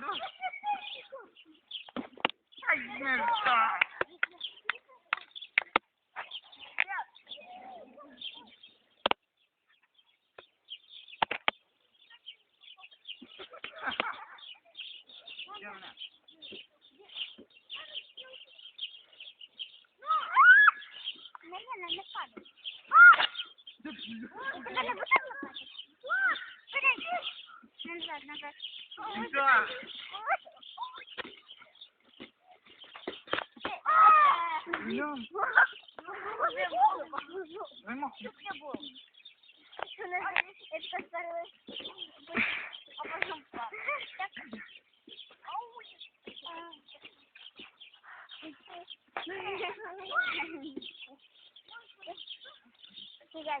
करो Thank you. Да. Бля. Нема. Это старый. А потом папа. Ага,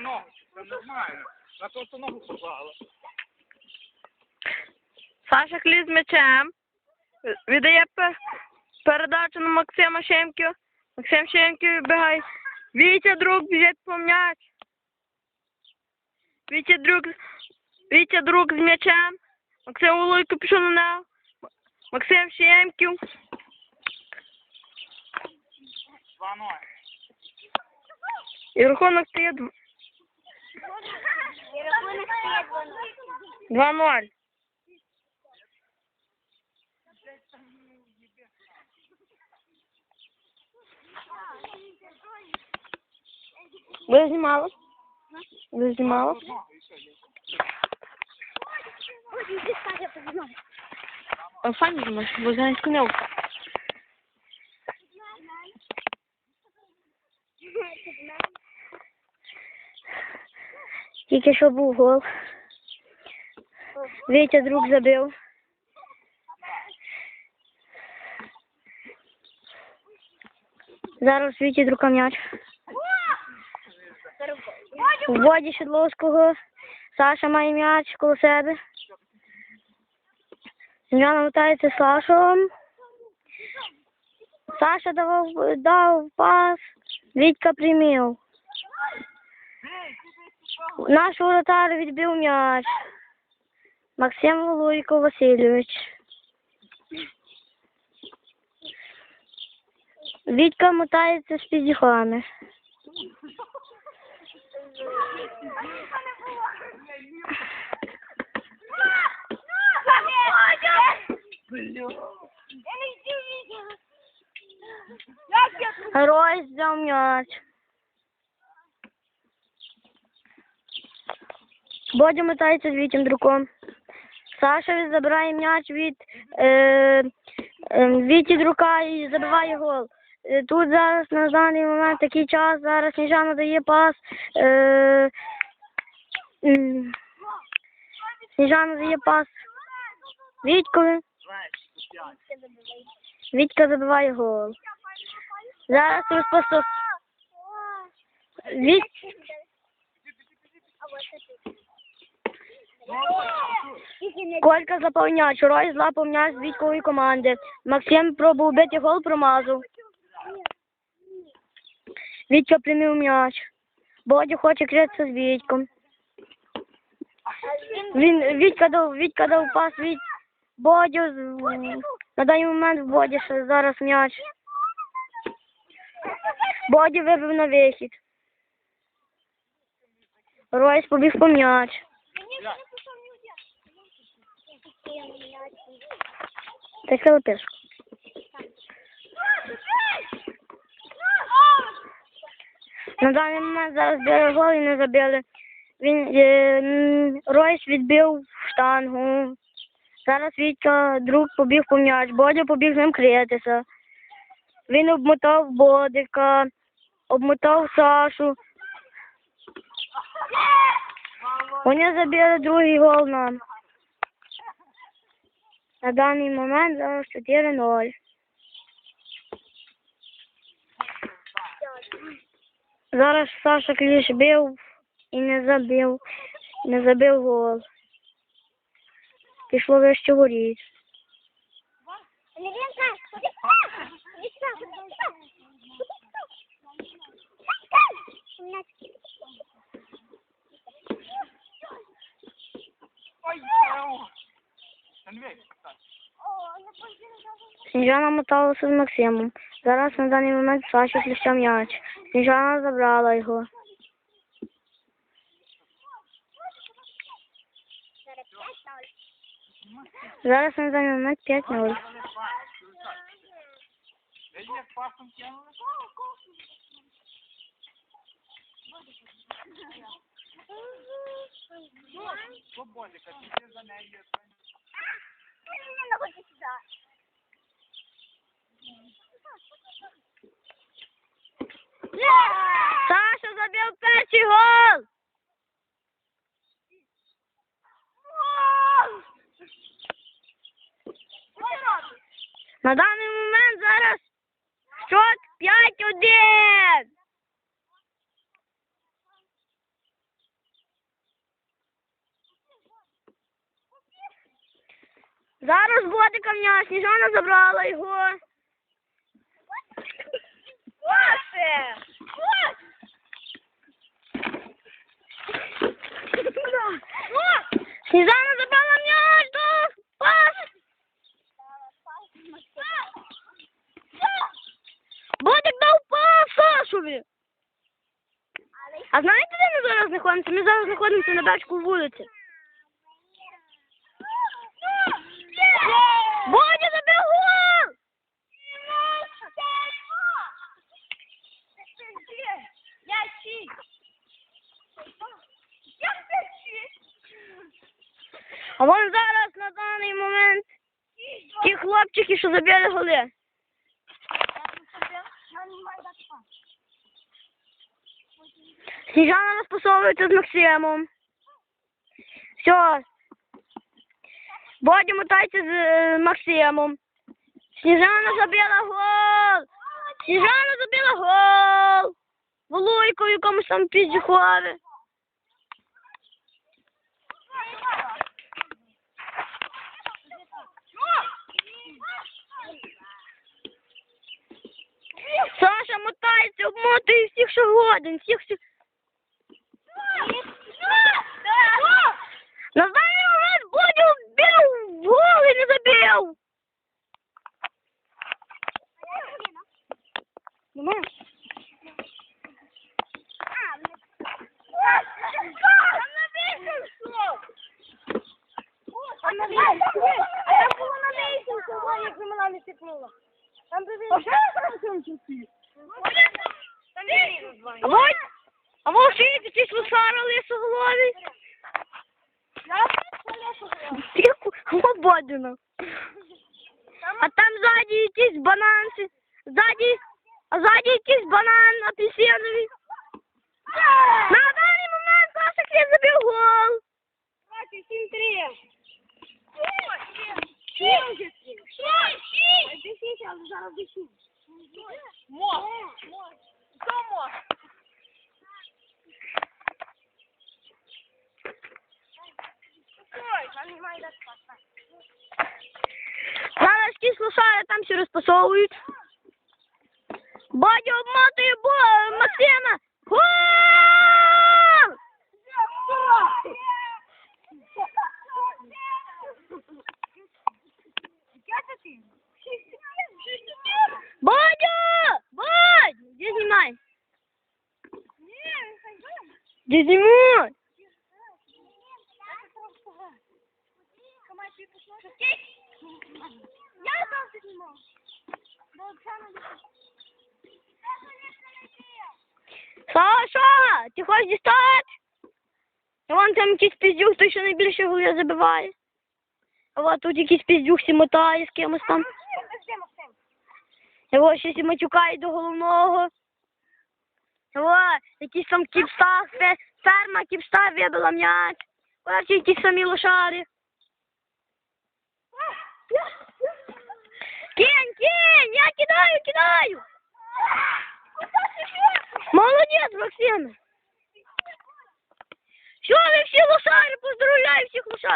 Нормально. На то, що ногу поклала. Саша Клюс з м'ячем. Віддає передачу на Максима Шемків. Максим Шемків вибігає. Вітя друг біжить по м'яч. Вітя друг, Вітя друг з м'ячем. Максим Волойко пішов на нього. Максим Шемків. Два ноги. І рахунок стає дв- 2-0. Ви знімали? Ви знімали? Ногу, і все, є. А файно знімаєш, бо зараз книгу. Тільки що був гол. Вітя друг забив. Зараз Вітя друга м'яч. В воді Шедловського. Саша має м'яч коло себе. Земля мотається Сашом. Саша давав, дав пас. Вітька приймів. Наш воротар відбив м'яч. Максим Волойко Васильович. Вітька мотається з підіхами. Герой взяв м'яч. Бодя мотається з Вітім друком. Саша забирає м'яч від е, е, Віті друка і забиває гол. Е, Тут зараз на даний момент такий час, зараз Сніжана дає пас. Е, Сніжана дає пас Вітькові. Вітька забиває гол. Зараз розпасу. Віт... Колька запав м'яч, Рой м'яч з військової команди. Максим пробував бити гол, промазав. Вітька приймів м'яч. Бодя хоче критися з Вітьком. Він Вітька дав, Вітька дав пас від Бодю. На даний момент в Боді ще зараз м'яч. Боді вибив на вихід. Ройс побіг по м'яч. Та хилипишку. На даний момент зараз били гол і не забили. Він е, Ройс відбив штангу. Зараз Вітя друг побіг по м'яч, Бодя побіг з ним критися. Він обмотав Бодика, обмотав Сашу. Вони забили другий гол нам. На даний момент зараз 4-0. Зараз Саша Кліш бив і не забив, не забив гол. Пішло вище воріт. Сніжана моталася з Максимом. Зараз на даний момент Саша Кліща м'яч. Сніжана забрала його. Зараз на даний момент 5-0. Видите, як пасом кинули? Що ти за нею. Саша забив перший гол! На даний момент зараз счет 5-1. Зараз Бодика м'яч, Сніжана забрала його. Сніжана забрала м'яч, до пас. Бодик дав пас Сашові. А знаєте, де ми зараз знаходимося? Ми зараз знаходимося на бачку вулиці. Бодя забив гол! А вон зараз на даний момент ті хлопчики, що забили голи. Сніжана розпасовується з Максимом. Все. Бодя мотається з е, Максимом. Сніжана забила гол. Сніжана забила гол. Волуйко в якомусь там піджухові. Мотається, обмотує всіх, що годин, всіх, всіх. На даний момент Бодю бив в гол і не забив. Немає? А вот, а вот ще якісь лусара лисоголові. Тихо, Бодина. А там ззаді якісь бананці. Ззаді, а ззаді якийсь банан апельсиновий. На даний момент Саша Кліт забив гол. Зараз ті слушають, там всі розпасовують. Бодя обмотує бо Максима. Гол! Бодя! Бодь! Где снимай? Где снимай? Саша, ты хочешь дістати? І вон там якийсь піздюк, той, що найбільше голів забиває. А от тут якийсь піздюк сі мотає з кимось там. Щось і матюкає до головного. І ось якийсь там кіпста, фе- ферма кіпста вибила м'яч. Ось якісь самі лошари. Кинь, кинь, я кидаю, кидаю. Молодець, Максим. Що ви всі лошари, поздравляю всіх лошар.